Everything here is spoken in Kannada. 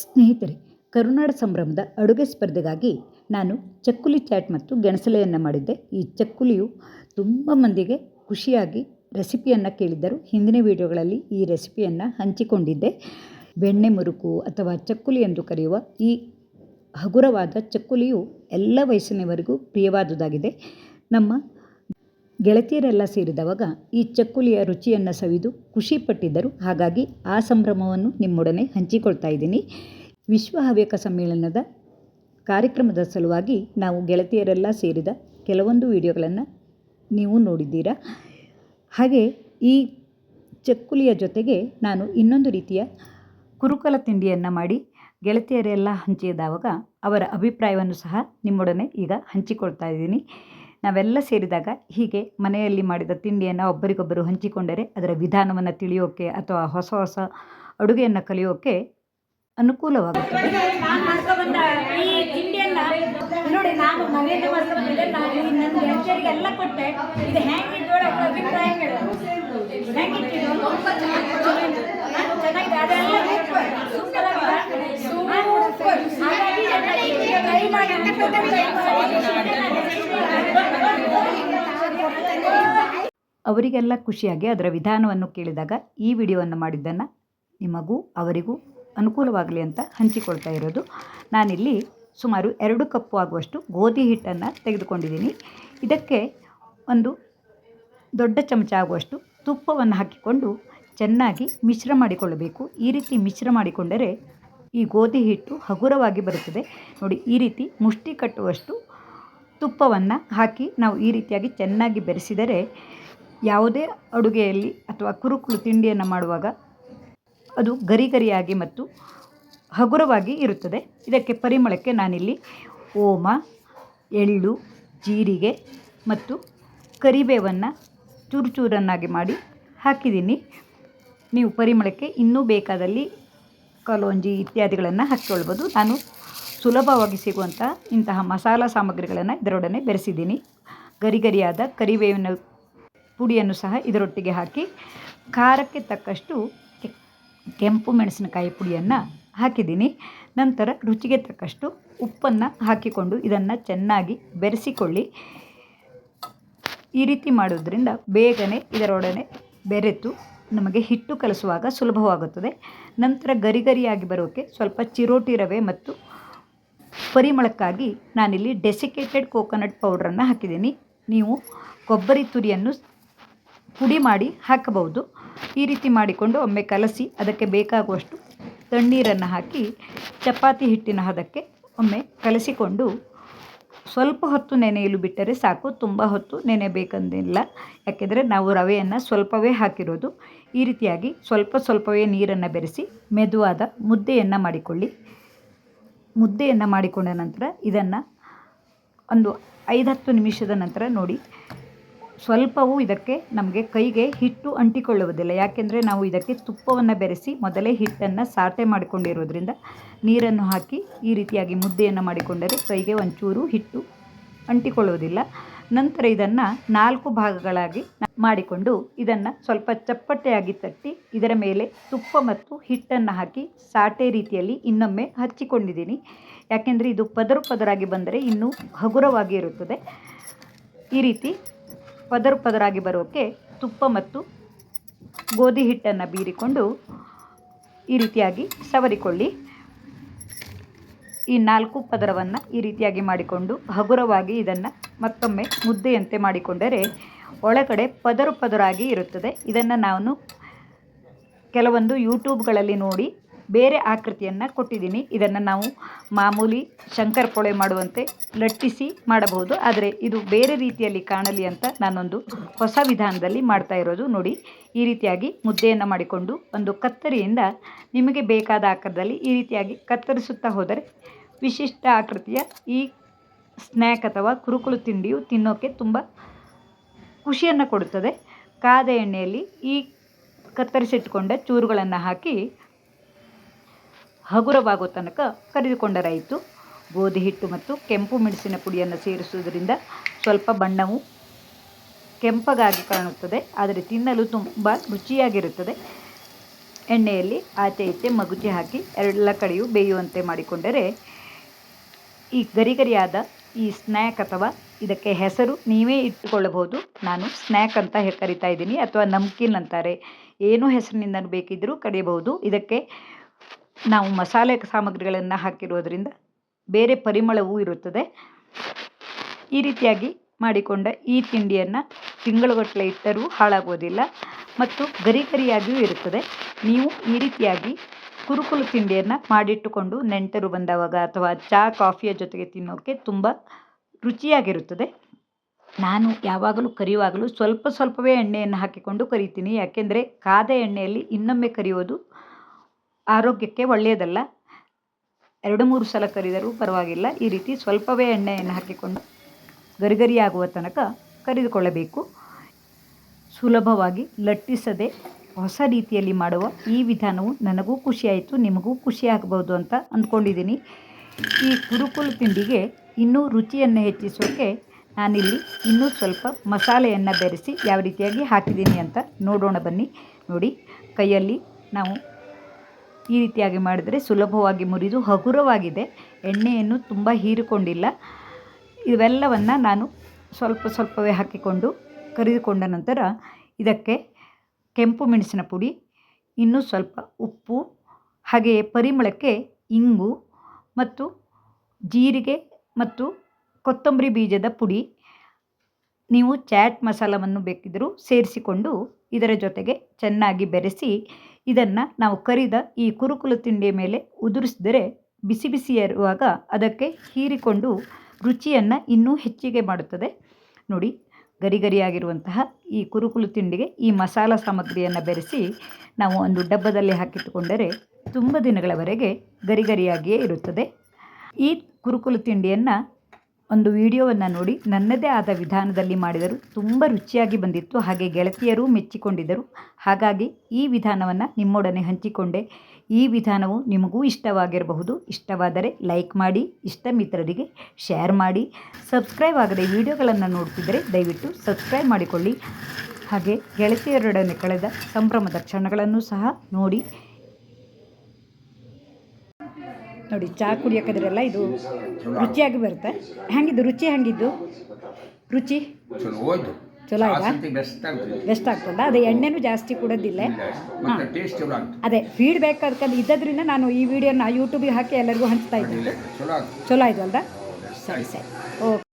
ಸ್ನೇಹಿತರೆ, ಕರುನಾಡ ಸಂಭ್ರಮದ ಅಡುಗೆ ಸ್ಪರ್ಧೆಗಾಗಿ ನಾನು ಚಕ್ಕುಲಿ ಚಾಟ್ ಮತ್ತು ಗೆಣಸಲೆಯನ್ನು ಮಾಡಿದ್ದೆ. ಈ ಚಕ್ಕುಲಿಯು ತುಂಬ ಮಂದಿಗೆ ಖುಷಿಯಾಗಿ ರೆಸಿಪಿಯನ್ನು ಕೇಳಿದ್ದರು. ಹಿಂದಿನ ವೀಡಿಯೋಗಳಲ್ಲಿ ಈ ರೆಸಿಪಿಯನ್ನು ಹಂಚಿಕೊಂಡಿದ್ದೆ. ಬೆಣ್ಣೆ ಮುರುಕು ಅಥವಾ ಚಕ್ಕುಲಿ ಎಂದು ಕರೆಯುವ ಈ ಹಗುರವಾದ ಚಕ್ಕುಲಿಯು ಎಲ್ಲ ವಯಸ್ಸಿನವರಿಗೂ ಪ್ರಿಯವಾದುದಾಗಿದೆ. ನಮ್ಮ ಗೆಳತಿಯರೆಲ್ಲ ಸೇರಿದವಾಗ ಈ ಚಕ್ಕುಲಿಯ ರುಚಿಯನ್ನು ಸವಿದು ಖುಷಿಪಟ್ಟಿದ್ದರು ಹಾಗಾಗಿ ಆ ಸಂಭ್ರಮವನ್ನು ನಿಮ್ಮೊಡನೆ ಹಂಚಿಕೊಳ್ತಾ ಇದ್ದೀನಿ. ವಿಶ್ವ ಹವ್ಯಕ ಸಮ್ಮೇಳನದ ಕಾರ್ಯಕ್ರಮದ ಸಲುವಾಗಿ ನಾವು ಗೆಳತಿಯರೆಲ್ಲ ಸೇರಿದ ಕೆಲವೊಂದು ವಿಡಿಯೋಗಳನ್ನು ನೀವು ನೋಡಿದ್ದೀರಾ. ಹಾಗೆ ಈ ಚಕ್ಕುಲಿಯ ಜೊತೆಗೆ ನಾನು ಇನ್ನೊಂದು ರೀತಿಯ ಕುರುಕಲ ತಿಂಡಿಯನ್ನು ಮಾಡಿ ಗೆಳತಿಯರೆಲ್ಲ ಹಂಚಿದಾಗ ಅವರ ಅಭಿಪ್ರಾಯವನ್ನು ಸಹ ನಿಮ್ಮೊಡನೆ ಈಗ ಹಂಚಿಕೊಳ್ತಾ ಇದ್ದೀನಿ. ನಾವೆಲ್ಲ ಸೇರಿದಾಗ ಹೀಗೆ ಮನೆಯಲ್ಲಿ ಮಾಡಿದ ತಿಂಡಿಯನ್ನು ಒಬ್ಬರಿಗೊಬ್ಬರು ಹಂಚಿಕೊಂಡರೆ ಅದರ ವಿಧಾನವನ್ನು ತಿಳಿಯೋಕ್ಕೆ ಅಥವಾ ಹೊಸ ಹೊಸ ಅಡುಗೆಯನ್ನು ಕಲಿಯೋಕ್ಕೆ ಅನುಕೂಲವಾಗುತ್ತದೆ. ನಾನು ಮಾಡ್ಕೊಬಂದ ಈ ತಿಂಡಿಯನ್ನ ನೋಡಿ ನಾನು ಮನೆಯಲ್ಲೇ ಮಾಡ್ಕೊಂಡ್ಬಂದಿದ್ದೆ ನಾನು ನನ್ನ ಗೆಳತಿಯರಿಗೆಲ್ಲ ಕೊಟ್ಟೆ. ಇದು ಹೆಂಗಿದ್ದು ಅವ್ರ ಅಭಿಪ್ರಾಯ ಹೇಳು ಹೆಂಗಿತ್ತು ಚೆನ್ನಾಗಿದೆ ಅದೆಲ್ಲ ಸೂಪರ್ ಆಗಿದೆ ಹಾಗಾಗಿ ಟ್ರೈ ಮಾಡಿ. ಅವರಿಗೆಲ್ಲ ಖುಷಿಯಾಗಿ ಅದರ ವಿಧಾನವನ್ನು ಕೇಳಿದಾಗ ಈ ವಿಡಿಯೋವನ್ನು ಮಾಡಿದ್ದನ್ನು ನಿಮಗೂ ಅವರಿಗೂ ಅನುಕೂಲವಾಗಲಿ ಅಂತ ಹಂಚಿಕೊಳ್ತಾ ಇರೋದು. ನಾನಿಲ್ಲಿ ಸುಮಾರು ಎರಡು ಕಪ್ಪು ಆಗುವಷ್ಟು ಗೋಧಿ ಹಿಟ್ಟನ್ನು ತೆಗೆದುಕೊಂಡಿದ್ದೀನಿ. ಇದಕ್ಕೆ ಒಂದು ದೊಡ್ಡ ಚಮಚ ಆಗುವಷ್ಟು ತುಪ್ಪವನ್ನು ಹಾಕಿಕೊಂಡು ಚೆನ್ನಾಗಿ ಮಿಶ್ರ ಮಾಡಿಕೊಳ್ಳಬೇಕು. ಈ ರೀತಿ ಮಿಶ್ರ ಮಾಡಿಕೊಂಡರೆ ಈ ಗೋಧಿ ಹಿಟ್ಟು ಹಗುರವಾಗಿ ಬರುತ್ತದೆ. ನೋಡಿ, ಈ ರೀತಿ ಮುಷ್ಟಿ ಕಟ್ಟುವಷ್ಟು ತುಪ್ಪವನ್ನು ಹಾಕಿ ನಾವು ಈ ರೀತಿಯಾಗಿ ಚೆನ್ನಾಗಿ ಬೆರೆಸಿದರೆ ಯಾವುದೇ ಅಡುಗೆಯಲ್ಲಿ ಅಥವಾ ಕುರುಕುಲು ತಿಂಡಿಯನ್ನು ಮಾಡುವಾಗ ಅದು ಗರಿ ಗರಿಯಾಗಿ ಮತ್ತು ಹಗುರವಾಗಿ ಇರುತ್ತದೆ. ಇದಕ್ಕೆ ಪರಿಮಳಕ್ಕೆ ನಾನಿಲ್ಲಿ ಓಮ, ಎಳ್ಳು, ಜೀರಿಗೆ ಮತ್ತು ಕರಿಬೇವನ್ನು ಚೂರು ಚೂರನ್ನಾಗಿ ಮಾಡಿ ಹಾಕಿದ್ದೀನಿ. ನೀವು ಪರಿಮಳಕ್ಕೆ ಇನ್ನೂ ಬೇಕಾದಲ್ಲಿ ಕಲೋಂಜಿ ಇತ್ಯಾದಿಗಳನ್ನು ಹಾಕಿಕೊಳ್ಬೋದು. ನಾನು ಸುಲಭವಾಗಿ ಸಿಗುವಂಥ ಇಂತಹ ಮಸಾಲ ಸಾಮಗ್ರಿಗಳನ್ನು ಇದರೊಡನೆ ಬೆರೆಸಿದ್ದೀನಿ. ಗರಿಗರಿಯಾದ ಕರಿಬೇವಿನ ಪುಡಿಯನ್ನು ಸಹ ಇದರೊಟ್ಟಿಗೆ ಹಾಕಿ ಖಾರಕ್ಕೆ ತಕ್ಕಷ್ಟು ಕೆಂಪು ಮೆಣಸಿನಕಾಯಿ ಪುಡಿಯನ್ನು ಹಾಕಿದ್ದೀನಿ. ನಂತರ ರುಚಿಗೆ ತಕ್ಕಷ್ಟು ಉಪ್ಪನ್ನು ಹಾಕಿಕೊಂಡು ಇದನ್ನು ಚೆನ್ನಾಗಿ ಬೆರೆಸಿಕೊಳ್ಳಿ. ಈ ರೀತಿ ಮಾಡೋದ್ರಿಂದ ಬೇಗನೆ ಇದರೊಡನೆ ಬೆರೆತು ನಮಗೆ ಹಿಟ್ಟು ಕಲಸುವಾಗ ಸುಲಭವಾಗುತ್ತದೆ. ನಂತರ ಗರಿಗರಿಯಾಗಿ ಬರೋಕ್ಕೆ ಸ್ವಲ್ಪ ಚಿರೋಟಿ ರವೆ ಮತ್ತು ಪರಿಮಳಕ್ಕಾಗಿ ನಾನಿಲ್ಲಿ ಡೆಸಿಕೇಟೆಡ್ ಕೋಕೋನಟ್ ಪೌಡ್ರನ್ನು ಹಾಕಿದ್ದೀನಿ. ನೀವು ಕೊಬ್ಬರಿ ತುರಿಯನ್ನು ಪುಡಿ ಮಾಡಿ ಹಾಕಬಹುದು. ಈ ರೀತಿ ಮಾಡಿಕೊಂಡು ಒಮ್ಮೆ ಕಲಸಿ, ಅದಕ್ಕೆ ಬೇಕಾಗುವಷ್ಟು ತಣ್ಣೀರನ್ನು ಹಾಕಿ, ಚಪಾತಿ ಹಿಟ್ಟಿನ ಹದಕ್ಕೆ ಒಮ್ಮೆ ಕಲಸಿಕೊಂಡು, ಸ್ವಲ್ಪ ಹೊತ್ತು ನೆನೆಯಲು ಬಿಟ್ಟರೆ ಸಾಕು. ತುಂಬ ಹೊತ್ತು ನೆನೆಬೇಕಂದಿಲ್ಲ. ಯಾಕೆಂದರೆ ನಾವು ರವೆಯನ್ನು ಸ್ವಲ್ಪವೇ ಹಾಕಿರೋದು. ಈ ರೀತಿಯಾಗಿ ಸ್ವಲ್ಪ ಸ್ವಲ್ಪವೇ ನೀರನ್ನು ಬೆರೆಸಿ, ಮೆದುವಾದ ಮುದ್ದೆಯನ್ನು ಮಾಡಿಕೊಳ್ಳಿ. ಮುದ್ದೆಯನ್ನು ಮಾಡಿಕೊಂಡ ನಂತರ ಇದನ್ನು ಒಂದು ಐದು ಹತ್ತು ನಿಮಿಷದ ನಂತರ ನೋಡಿ. ಸ್ವಲ್ಪವೂ ಇದಕ್ಕೆ ನಮಗೆ ಕೈಗೆ ಹಿಟ್ಟು ಅಂಟಿಕೊಳ್ಳುವುದಿಲ್ಲ. ಯಾಕೆಂದರೆ ನಾವು ಇದಕ್ಕೆ ತುಪ್ಪವನ್ನು ಬೆರೆಸಿ ಮೊದಲೇ ಹಿಟ್ಟನ್ನು ಸಾಟೆ ಮಾಡಿಕೊಂಡಿರೋದ್ರಿಂದ ನೀರನ್ನು ಹಾಕಿ ಈ ರೀತಿಯಾಗಿ ಮುದ್ದೆಯನ್ನು ಮಾಡಿಕೊಂಡರೆ ಕೈಗೆ ಒಂಚೂರು ಹಿಟ್ಟು ಅಂಟಿಕೊಳ್ಳುವುದಿಲ್ಲ. ನಂತರ ಇದನ್ನು ನಾಲ್ಕು ಭಾಗಗಳಾಗಿ ಮಾಡಿಕೊಂಡು ಇದನ್ನು ಸ್ವಲ್ಪ ಚಪ್ಪಟೆಯಾಗಿ ತಟ್ಟಿ ಇದರ ಮೇಲೆ ತುಪ್ಪ ಮತ್ತು ಹಿಟ್ಟನ್ನು ಹಾಕಿ ಸಾಟೆ ರೀತಿಯಲ್ಲಿ ಇನ್ನೊಮ್ಮೆ ಹಚ್ಚಿಕೊಂಡಿದ್ದೀನಿ. ಯಾಕೆಂದರೆ ಇದು ಪದರು ಪದರಾಗಿ ಬಂದರೆ ಇನ್ನೂ ಹಗುರವಾಗಿ ಇರುತ್ತದೆ. ಈ ರೀತಿ ಪದರು ಪದರಾಗಿ ಬರೋಕ್ಕೆ ತುಪ್ಪ ಮತ್ತು ಗೋಧಿ ಹಿಟ್ಟನ್ನು ಬೀರಿಕೊಂಡು ಈ ರೀತಿಯಾಗಿ ಸವರಿಕೊಳ್ಳಿ. ಈ ನಾಲ್ಕು ಪದರವನ್ನು ಈ ರೀತಿಯಾಗಿ ಮಾಡಿಕೊಂಡು ಹಗುರವಾಗಿ ಇದನ್ನು ಮತ್ತೊಮ್ಮೆ ಮುದ್ದೆಯಂತೆ ಮಾಡಿಕೊಂಡರೆ ಒಳಗಡೆ ಪದರು ಪದರಾಗಿ ಇರುತ್ತದೆ. ಇದನ್ನು ನಾನು ಕೆಲವೊಂದು ಯೂಟ್ಯೂಬ್ಗಳಲ್ಲಿ ನೋಡಿ ಬೇರೆ ಆಕೃತಿಯನ್ನು ಕೊಟ್ಟಿದ್ದೀನಿ. ಇದನ್ನು ನಾವು ಮಾಮೂಲಿ ಶಂಕರ್ ಪೊಳೆ ಮಾಡುವಂತೆ ಲಟ್ಟಿಸಿ ಮಾಡಬಹುದು. ಆದರೆ ಇದು ಬೇರೆ ರೀತಿಯಲ್ಲಿ ಕಾಣಲಿ ಅಂತ ನಾನೊಂದು ಹೊಸ ವಿಧಾನದಲ್ಲಿ ಮಾಡ್ತಾ ಇರೋದು ನೋಡಿ. ಈ ರೀತಿಯಾಗಿ ಮುದ್ದೆಯನ್ನು ಮಾಡಿಕೊಂಡು ಒಂದು ಕತ್ತರಿಯಿಂದ ನಿಮಗೆ ಬೇಕಾದ ಆಕಾರದಲ್ಲಿ ಈ ರೀತಿಯಾಗಿ ಕತ್ತರಿಸುತ್ತಾ ಹೋದರೆ ವಿಶಿಷ್ಟ ಆಕೃತಿಯ ಈ ಸ್ನ್ಯಾಕ್ ಅಥವಾ ಕುರುಕುಲು ತಿಂಡಿಯು ತಿನ್ನೋಕ್ಕೆ ತುಂಬ ಖುಷಿಯನ್ನು ಕೊಡುತ್ತದೆ. ಕಾದ ಎಣ್ಣೆಯಲ್ಲಿ ಈ ಕತ್ತರಿಸಿಟ್ಟುಕೊಂಡ ಚೂರುಗಳನ್ನು ಹಾಕಿ ಹಗುರವಾಗೋ ತನಕ ಕರೆದುಕೊಂಡರಾಯಿತು. ಗೋಧಿ ಹಿಟ್ಟು ಮತ್ತು ಕೆಂಪು ಮೆಣಸಿನ ಪುಡಿಯನ್ನು ಸೇರಿಸುವುದರಿಂದ ಸ್ವಲ್ಪ ಬಣ್ಣವು ಕೆಂಪಗಾಗಿ ಕಾಣುತ್ತದೆ, ಆದರೆ ತಿನ್ನಲು ತುಂಬ ರುಚಿಯಾಗಿರುತ್ತದೆ. ಎಣ್ಣೆಯಲ್ಲಿ ಆಚೆ ಈಚೆ ಮಗುಚಿ ಹಾಕಿ ಎಲ್ಲ ಕಡೆಯೂ ಬೇಯುವಂತೆ ಮಾಡಿಕೊಂಡರೆ ಈ ಗರಿ ಗರಿಯಾದ ಈ ಸ್ನ್ಯಾಕ್ ಅಥವಾ ಇದಕ್ಕೆ ಹೆಸರು ನೀವೇ ಇಟ್ಟುಕೊಳ್ಳಬಹುದು. ನಾನು ಸ್ನ್ಯಾಕ್ ಅಂತ ಕರಿತಾ ಇದ್ದೀನಿ ಅಥವಾ ನಮ್ಕಿನ್ ಅಂತಾರೆ. ಏನು ಹೆಸರಿನಿಂದ ಬೇಕಿದ್ದರೂ ಕರೆಯಬಹುದು. ಇದಕ್ಕೆ ನಾವು ಮಸಾಲೆ ಸಾಮಗ್ರಿಗಳನ್ನು ಹಾಕಿರೋದ್ರಿಂದ ಬೇರೆ ಪರಿಮಳವೂ ಇರುತ್ತದೆ. ಈ ರೀತಿಯಾಗಿ ಮಾಡಿಕೊಂಡ ಈ ತಿಂಡಿಯನ್ನು ತಿಂಗಳುಗಟ್ಟಲೆ ಇಟ್ಟರೂ ಹಾಳಾಗೋದಿಲ್ಲ ಮತ್ತು ಗರಿ ಗರಿಯಾಗಿಯೂ ಇರುತ್ತದೆ. ನೀವು ಈ ರೀತಿಯಾಗಿ ಕುರುಕುಲು ತಿಂಡಿಯನ್ನು ಮಾಡಿಟ್ಟುಕೊಂಡು ನೆಂಟರು ಬಂದವಾಗ ಅಥವಾ ಚಹಾ ಕಾಫಿಯ ಜೊತೆಗೆ ತಿನ್ನೋಕ್ಕೆ ತುಂಬ ರುಚಿಯಾಗಿರುತ್ತದೆ. ನಾನು ಯಾವಾಗಲೂ ಕರಿಯುವಾಗಲೂ ಸ್ವಲ್ಪ ಸ್ವಲ್ಪವೇ ಎಣ್ಣೆಯನ್ನು ಹಾಕಿಕೊಂಡು ಕರಿತೀನಿ. ಯಾಕೆಂದರೆ ಕಾದ ಎಣ್ಣೆಯಲ್ಲಿ ಇನ್ನೊಮ್ಮೆ ಕರಿಯೋದು ಆರೋಗ್ಯಕ್ಕೆ ಒಳ್ಳೆಯದಲ್ಲ. ಎರಡು ಮೂರು ಸಲ ಕರಿದರೂ ಪರವಾಗಿಲ್ಲ. ಈ ರೀತಿ ಸ್ವಲ್ಪವೇ ಎಣ್ಣೆಯನ್ನು ಹಾಕಿಕೊಂಡು ಗರಿಗರಿಯಾಗುವ ತನಕ ಕರಿದುಕೊಳ್ಳಬೇಕು. ಸುಲಭವಾಗಿ ಲಟ್ಟಿಸದೆ ಹೊಸ ರೀತಿಯಲ್ಲಿ ಮಾಡುವ ಈ ವಿಧಾನವು ನನಗೂ ಖುಷಿಯಾಯಿತು, ನಿಮಗೂ ಖುಷಿಯಾಗಬಹುದು ಅಂತ ಅಂದ್ಕೊಂಡಿದ್ದೀನಿ. ಈ ಕುರುಕುಲು ತಿಂಡಿಗೆ ಇನ್ನೂ ರುಚಿಯನ್ನು ಹೆಚ್ಚಿಸೋಕೆ ನಾನಿಲ್ಲಿ ಇನ್ನೂ ಸ್ವಲ್ಪ ಮಸಾಲೆಯನ್ನು ಬೆರೆಸಿ ಯಾವ ರೀತಿಯಾಗಿ ಹಾಕಿದ್ದೀನಿ ಅಂತ ನೋಡೋಣ ಬನ್ನಿ. ನೋಡಿ, ಕೈಯಲ್ಲಿ ನಾವು ಈ ರೀತಿಯಾಗಿ ಮಾಡಿದರೆ ಸುಲಭವಾಗಿ ಮುರಿದು ಹಗುರವಾಗಿದೆ. ಎಣ್ಣೆಯನ್ನು ತುಂಬ ಹೀರಿಕೊಂಡಿಲ್ಲ. ಇವೆಲ್ಲವನ್ನು ನಾನು ಸ್ವಲ್ಪ ಸ್ವಲ್ಪವೇ ಹಾಕಿಕೊಂಡು ಕರಿದುಕೊಂಡ ನಂತರ ಇದಕ್ಕೆ ಕೆಂಪು ಮೆಣಸಿನ ಪುಡಿ, ಇನ್ನೂ ಸ್ವಲ್ಪ ಉಪ್ಪು ಹಾಗೆಯೇ ಪರಿಮಳಕ್ಕೆ ಇಂಗು ಮತ್ತು ಜೀರಿಗೆ ಮತ್ತು ಕೊತ್ತಂಬರಿ ಬೀಜದ ಪುಡಿ. ನೀವು ಚಾಟ್ ಮಸಾಲವನ್ನು ಬೇಕಿದ್ದರೂ ಸೇರಿಸಿಕೊಂಡು ಇದರ ಜೊತೆಗೆ ಚೆನ್ನಾಗಿ ಬೆರೆಸಿ ಇದನ್ನು ನಾವು ಕರಿದ ಈ ಕುರುಕುಲು ತಿಂಡಿಯ ಮೇಲೆ ಉದುರಿಸಿದರೆ ಬಿಸಿ ಬಿಸಿ ಇರುವಾಗ ಅದಕ್ಕೆ ಹೀರಿಕೊಂಡು ರುಚಿಯನ್ನು ಇನ್ನೂ ಹೆಚ್ಚಿಗೆ ಮಾಡುತ್ತದೆ. ನೋಡಿ, ಗರಿಗರಿಯಾಗಿರುವಂತಹ ಈ ಕುರುಕುಲು ತಿಂಡಿಗೆ ಈ ಮಸಾಲ ಸಾಮಗ್ರಿಯನ್ನು ಬೆರೆಸಿ ನಾವು ಒಂದು ಡಬ್ಬದಲ್ಲಿ ಹಾಕಿಟ್ಟುಕೊಂಡರೆ ತುಂಬ ದಿನಗಳವರೆಗೆ ಗರಿಗರಿಯಾಗಿಯೇ ಇರುತ್ತದೆ. ಈ ಕುರುಕುಲು ತಿಂಡಿಯನ್ನು ಒಂದು ವಿಡಿಯೋವನ್ನು ನೋಡಿ ನನ್ನದೇ ಆದ ವಿಧಾನದಲ್ಲಿ ಮಾಡಿದರು ತುಂಬ ರುಚಿಯಾಗಿ ಬಂದಿತ್ತು. ಹಾಗೆ ಗೆಳತಿಯರೂ ಮೆಚ್ಚಿಕೊಂಡಿದ್ದರು. ಹಾಗಾಗಿ ಈ ವಿಧಾನವನ್ನು ನಿಮ್ಮೊಡನೆ ಹಂಚಿಕೊಂಡೆ. ಈ ವಿಧಾನವು ನಿಮಗೂ ಇಷ್ಟವಾಗಿರಬಹುದು. ಇಷ್ಟವಾದರೆ ಲೈಕ್ ಮಾಡಿ ಇಷ್ಟ ಮಿತ್ರರಿಗೆ ಶೇರ್ ಮಾಡಿ. ಸಬ್ಸ್ಕ್ರೈಬ್ ಆಗದೆ ವಿಡಿಯೋಗಳನ್ನು ನೋಡ್ತಿದ್ದರೆ ದಯವಿಟ್ಟು ಸಬ್ಸ್ಕ್ರೈಬ್ ಮಾಡಿಕೊಳ್ಳಿ. ಹಾಗೆ ಗೆಳತಿಯರೊಡನೆ ಕಳೆದ ಸಂಭ್ರಮದ ಕ್ಷಣಗಳನ್ನು ಸಹ ನೋಡಿ. ನೋಡಿ ಚಹಾ ಕುಡಿಯೋಕ್ಕಾದ್ರೆಲ್ಲ ಇದು ರುಚಿಯಾಗಿ ಬರುತ್ತೆ. ಹೆಂಗಿದ್ದು ರುಚಿ ಹೆಂಗಿದ್ದು? ರುಚಿ? ಚಲೋ ಆಯ್ತಾ? ಬೆಸ್ಟ್ ಆಗ್ತದೆ. ಅದೇ ಎಣ್ಣೆನೂ ಜಾಸ್ತಿ ಕೊಡೋದಿಲ್ಲ. ಚಲೋ ಅದೇ ಫೀಡ್ಬ್ಯಾಕ್ ಅದಕ್ಕೆ ಇದ್ದದ್ರಿಂದ ನಾನು ಈ ವಿಡಿಯೋನ ಯೂಟ್ಯೂಬಿಗೆ ಹಾಕಿ ಎಲ್ಲರಿಗೂ ಹಂಚ್ತಾ ಇದ್ದೀನಿ ಚಲೋ ಆಯ್ತು ಅಲ್ವಾ? ಸರಿ ಸರಿ. ಓಕೆ